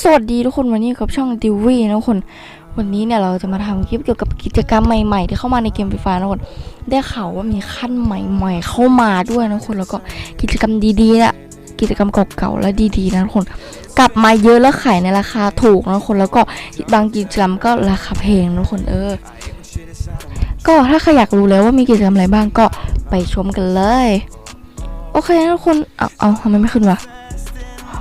สวัสดีทุกคนวันนี้กับช่องดิวี่นะทุกคน วันนี้เนี่ยเราจะมาทำคลิปเกี่ยวกับกิจกรรมใหม่ๆ ที่เข้ามาในเกมฟรีไฟนะทุกคนได้ข่าวว่ามีขั้นใหม่ๆ เข้ามาด้วยนะทุกคนแล้วก็กิจกรรมดีๆนะกิจกรรมเก่าๆและดีๆนะทุกคน กลับมาเยอะแล้วขายในราคาถูกนะทุกคนแล้วก็บางกิจกรรมก็ราคาแพงนะทุกคนเออ ก็ถ้าใครอยากรู้แล้วว่ามีกิจกรรมอะไรบ้างก็ไปชมกันเลย โอเคนะทุกคนเอาเอาทำไมไม่ขึ้นวะ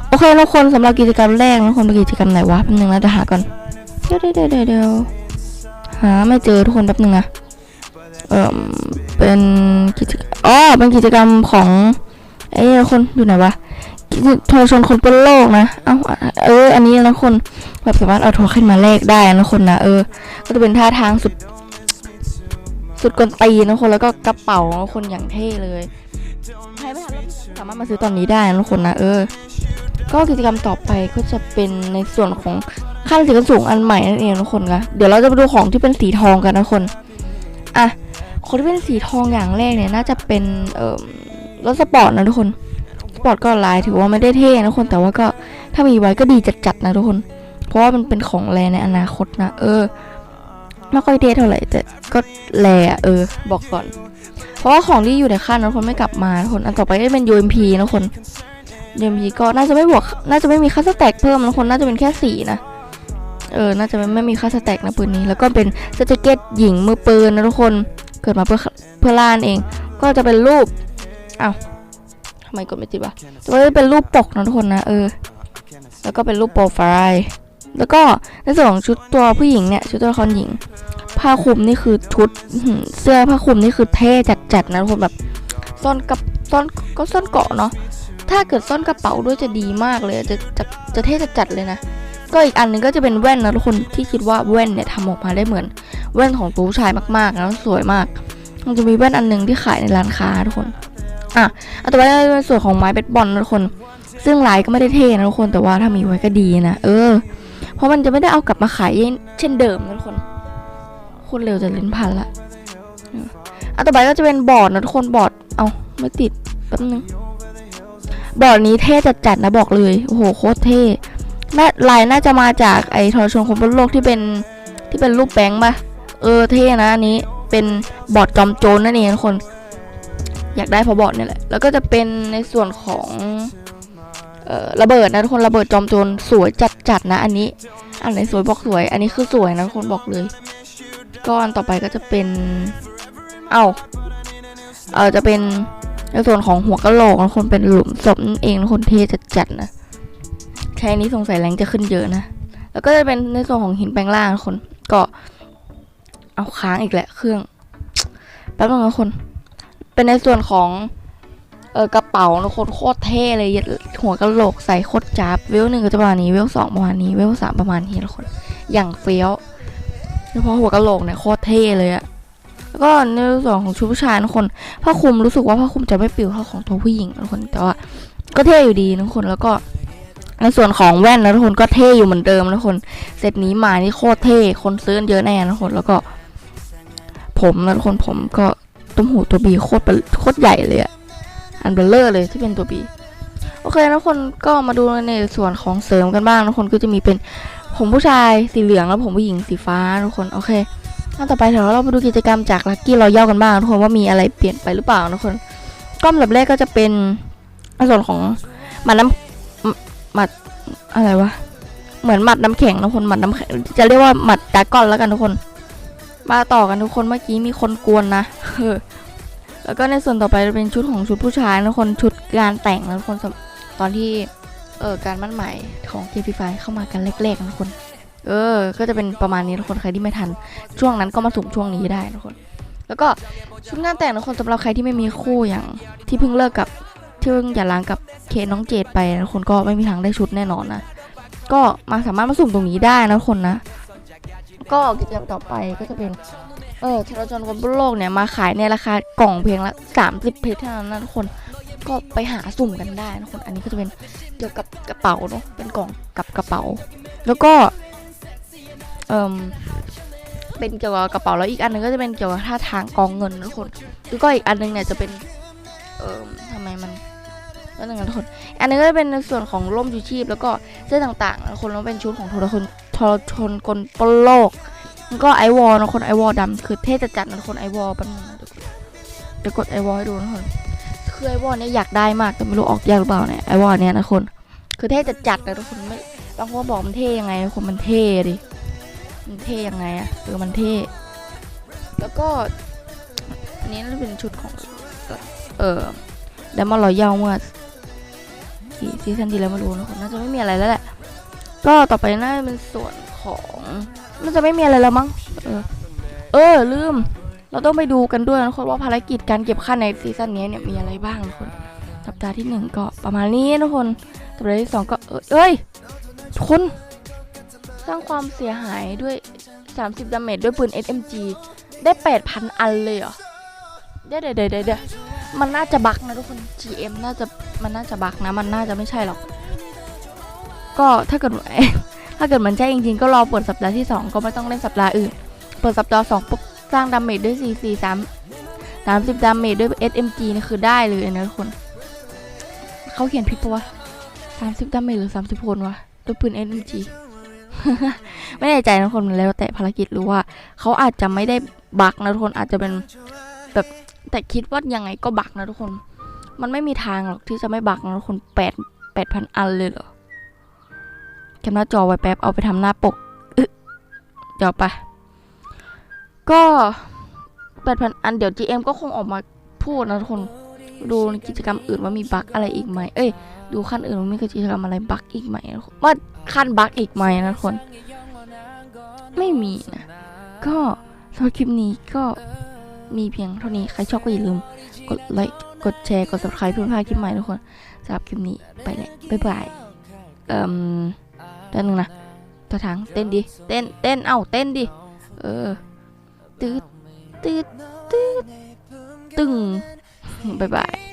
โอเคทุกคนสำหรับกิจกรรมแรกนะทุกคนเป็นกิจกรรมไหนวะแป๊บนึงนะจะหาก่อนเดี๋ยวเดี๋ยวเดี๋ยวเดี๋ยวหาไม่เจอทุกคนแป๊บนึงนะเออเป็นกิจกรรมอ๋อเป็นกิจกรรมของไอ้คนอยู่ไหนวะโทรชนคนบนโลกนะ เอ้าเออ อันนี้นะคนแบบสามารถเอาโทรขึ้นมาแลกได้นะคนนะเออ ก็จะเป็นท่าทางสุด สุดกวนตีนะคนแล้วก็กระเป๋านะคนอย่างเท่เลย ใครไม่ทันสามารถมาซื้อตอนนี้ได้นะคนนะเออ ก็กิจกรรมต่อไปก็จะเป็นในส่วนของขั้นสีสูงอันใหม่นั่นเองทุกคนคะเดี๋ยวเราจะไปดูของที่เป็นสีทองกันนะทุกคนอะของที่เป็นสีทองอย่างแรกเนี่ยน่าจะเป็นเอ่อรถสปอร์ตนะทุกคนสปอร์ตก็ลายถือว่าไม่ได้เท่นะทุกคนแต่ว่าก็ถ้ามีไว้ก็ดีจัดๆนะทุกคน เพราะว่ามันเป็นของแรในอนาคตนะเออไม่ค่อยเท่เท่าไหร่แต่ก็แรเออ บอกก่อน เพราะว่าของที่อยู่ในขั้นนะทุกคนไม่กลับมาทุกคนอันต่อไปก็จะเป็น UMP นะทุ กคน UMP ก็น่าจะไม่บวก น่าจะไม่มีค่าสแต็กเพิ่มนะทุกคนน่าจะเป็นแค่สี่นะเออ น่าจะไม่ไม่มีค่าสแต็กนะปืนนี้ แล้วก็เป็นสเตเกตหญิงมือปืนนะทุกคน เกิดมาเพื่อเพื่อล่านเอง ก็จะเป็นรูปอ้าวทำไมกดไม่ติดวะจะเป็นรูปปกนะทุกคนนะ เออ แล้วก็เป็นรูปโปรไฟล์ แล้วก็ในส่วนของชุดตัวผู้หญิงเนี่ย ชุดตัวละครหญิง ผ้าคลุมนี่คือชุดเสื้อผ้าคลุมนี่คือเท่จัดๆนะทุกคนแบบซ่อนกับซ่อนก็ซ่อนเกาะเนาะ ถ้าเกิดซ่อนกระเป๋าด้วยจะดีมากเลย จะจะจะเท่จัดเลยนะ ก็อีกอันหนึงก็จะเป็นแว่นนะทุกคนที่คิดว่าแว่นเนี่ยทำออกมาได้เหมือน แว่นของตู้ชายมากๆแล้วสวยมาก มันจะมีแว่นอันหนึงที่ขายในร้านค้าทุกคน อะอันต่อไปก็เป็นส่วนของไม้เบสบอลนะทุกคน ซึ่งลายก็ไม่ได้เท่นะทุกคน แต่ว่าถ้ามีไว้ก็ดีนะ เออ เพราะมันจะไม่ได้เอากลับมาขายเช่นเดิมนะทุกคนคตรเร็วจะลิ้นพันละอออันต่อไปก็จะเป็นบอร์ดนะทุกคนบอร์ด เอาไม่ติดแป๊บนึง บอร์ดนี้เท่จัดๆนะบอกเลย โอ้โหโคตรเท่น่าลายน่าจะมาจากไอ้ทรชนคนบนโลกที่เป็นที่เป็นรูปแบงค์ป่ะ เออเท่นะอันนี้เป็นบอร์ดจอมโจรนั่นเองทุกคน อยากได้เพราะบอร์ดเนี่ยแหละ แล้วก็จะเป็นในส่วนของเอ่อระเบิดนะทุกคนระเบิดจอมโจรสวยจัดๆนะ อันนี้อันไหนสวยบอกสวย อันนี้คือสวยนะทุกคนบอกเลยก็อันต่อไปก็จะเป็น เอ้าเออจะเป็น ส่วนของหัวกะโหลกนะคนเป็นหลุมศพนั่นเองนะคนเทจัดๆนะแค่นี้สงสัยแรงจะขึ้นเยอะนะ แล้วก็จะเป็นในส่วนของหินแปลงล่างคน ก็เอาค้างอีกแหละเครื่องแป๊บนึงนะคน เป็นในส่วนของเออกระเป๋านะคนโคตรเท่เลยหัวกะโหลกใส่โคตรจับเวลหนึ่งก็จะประมาณนี้เวลสองประมาณนี้เวลสามประมาณนี้นะคน อย่างเฟี้ยวเฉพาะหัวกะโหลกเนี่ยโคตรเท่เลยอะ แล้วก็ในส่วนของชุดผู้ชายนะคนผ้าคลุมรู้สึกว่าผ้าคลุมจะไม่ปิวเท่าของตัวผู้หญิงนะคนแต่ว่าก็เท่อยู่ดีนะคนแล้วก็ในส่วนของแว่นนะทุกคนก็เท่อยู่เหมือนเดิมนะทุกคนเซตนี้มานี่โคตรเท่คนซื้อเยอะแน่นะทุกคนแล้วก็ ผมนะทุกคนผมก็ตุ้มหูตัวบีโคตรเป็นโคตรใหญ่เลยอะอันเบลเลอร์เลยที่เป็นตัวบีโอเคนะทุกคนก็มาดูในส่วนของเสริมกันบ้างทุกคนก็จะมีเป็นผมผู้ชายสีเหลืองแล้วผมผู้หญิงสีฟ้าทุกคนโอเค ขั้นต่อไปเดี๋ยวเรามาดูกิจกรรมจากลัคกี้รอยัลกันบ้างทุกคนว่ามีอะไรเปลี่ยนไปหรือเปล่านะทุกคนก็ลำดับแรกก็จะเป็นส่วนของหมัดน้ำหมัดอะไรวะเหมือนหมัดน้ำแข็งนะทุกคนหมัดน้ำแข็งจะเรียกว่าหมัดดาก้อนแล้วกันทุกคน มาต่อกันทุกคนเมื่อกี้มีคนกวนนะแล้วก็ในส่วนต่อไปจะเป็นชุดของชุดผู้ชายนะทุกคนชุดงานแต่งนะทุกคนตอนที่เออการมั่นหมายของเ p ไฟเข้ามากันแรกๆนะทุกคน เออ ก็จะเป็นประมาณนี้ทุกคนใครที่ไม่ทัน ช่วงนั้นก็มาสุ่มช่วงนี้ได้นะทุกคน แล้วก็ชุดงานแต่งนะทุกคนสำหรับใครที่ไม่มีคู่อย่างที่เพิ่งเลิกกับที่เพิ่งอย่าล้างกับเคน้องเจดไปนะทุกคนก็ไม่มีทางได้ชุดแน่นอนนะก็มาสามารถมาสุ่มตรงนี้ได้นะทุกคนนะ ก็กิจกรรมต่อไปก็จะเป็นเออชลจรคนบนโลกเนี่ยมาขายในราคากล่องเพียงละ 30 เพชรเท่านั้นนะทุกคนก็ไปหาสุ่มกันได้นะคน อันนี้ก็จะเป็นเกี่ยวกับกระเป๋าเนาะ เป็นกล่องกับกระเป๋า แล้วก็ เอ่มเป็นเกี่ยวกับกระเป๋าแล้วอีกอันหนึงก็จะเป็นเกี่ยวกับท่าทางกองเงินนะทุกคนแล้วก็อีกอันหนึงเนี่ยจะเป็นเอ่มทำไมมันแล้วหนึ่งนะทุกคนอันนี้ก็จะเป็นในส่วนของร่มชูชีพ แล้วก็เสื้อต่างๆนะทุกคนแล้วเป็นชุดของทรชนทรชนกลปโลกแล้วก็ไอวอลนะคนไอวอลดำคือเท่จัดๆนะคนไอวอลแป๊บนึงนะเดี๋ยวกดไอวอลให้ดูนะคนคือไอวอลเนี่ยอยากได้มากแต่ไม่รู้ออกยากหรือเปล่าเนี่ยไอวอลเนี่ยนะคนคือเท่จัดๆนะทุกคนไม่บางคนบอกมันเท่ยังไงคนมันเท่ดิ มันเท่ยังไงอะเออมันเท่ แล้วก็อันนี้นเป็นชุดของ เออแดมอนรอยยาเมื่อกี่ซีซันที่แล้วไม่รู้นะคนน่าจะไม่มีอะไรแล้วแหละ ก็ต่อไปน่าจะเป็นส่วนของน่าจะไม่มีอะไรแล้วมั้ง เออ เออลืม เราต้องไปดูกันด้วยนะคนว่าภารกิจการเก็บค่าในซีซั่นนี้เนี่ยมีอะไรบ้างนะคน สัปดาห์ที่หนึ่งก็ประมาณนี้นะคน สัปดาห์ที่สองก็เออเอ้ยทุกคน สร้างความเสียหายด้วย 30 ดาเมจด้วยปืน SMG ได้ 8,000 อันเลยเหรอเดี๋ยวเดี๋ยวเดี๋ยวเดี๋ยวมันน่าจะบักนะทุกคน GM น่าจะมันน่าจะบักนะ มันน่าจะไม่ใช่หรอก ก็ถ้าเกิดถ้าเกิดมันใช่จริงๆ ก็รอเปิดสัปดาห์ที่ 2 ก็ไม่ต้องเล่นสัปดาห์อื่น เปิดสัปดาห์2ปุ๊บสร้างดาเมจด้วย 4 4 3 30 ดาเมจด้วย SMG นี่คือได้เลยนะทุกคน เขาเขียนผิดปะวะ30 ดาเมจหรือ 30คนวะด้วยปืน SMG ไม่แน่ใจนะทุกคนแล้วแต่ภารกิจหรือว่าเขาอาจจะไม่ได้บักนะทุกคนอาจจะเป็นแบบแต่คิดว่ายังไงก็บักนะทุกคน มันไม่มีทางหรอกที่จะไม่บักนะทุกคนแปดแปดพันอันเลยเหรอแคปหน้าจอไว้แป๊บเอาไปทำหน้าปกอึะเดี๋ยวไป ก็แปดพันอันเดี๋ยว GM ก็คงออกมาพูดนะทุกคน ดูกิจกรรมอื่นว่ามีบักอะไรอีกไหม เอ้ย ดูขั้นอื่นว่ามีกิจกรรมอะไรบักอีกไหมว่าขั้นบักอีกไหมนะทุกคน ไม่มีนะ ก็สำหรับคลิปนี้ก็มีเพียงเท่านี้ ใครชอบก็อย่าลืม กดไลค์ กดแชร์ กด subscribe เพื่อพลาดคลิปใหม่ทุกคนสำหรับคลิปนี้ไปแล้วบ๊ายบาย เอ่มเต้นหนึ่งนะต่อทางเต้นดิ เต้น เต้น เอ้า เต้นดิ เออ ตืดตืดตืดตึง บ๊ายบาย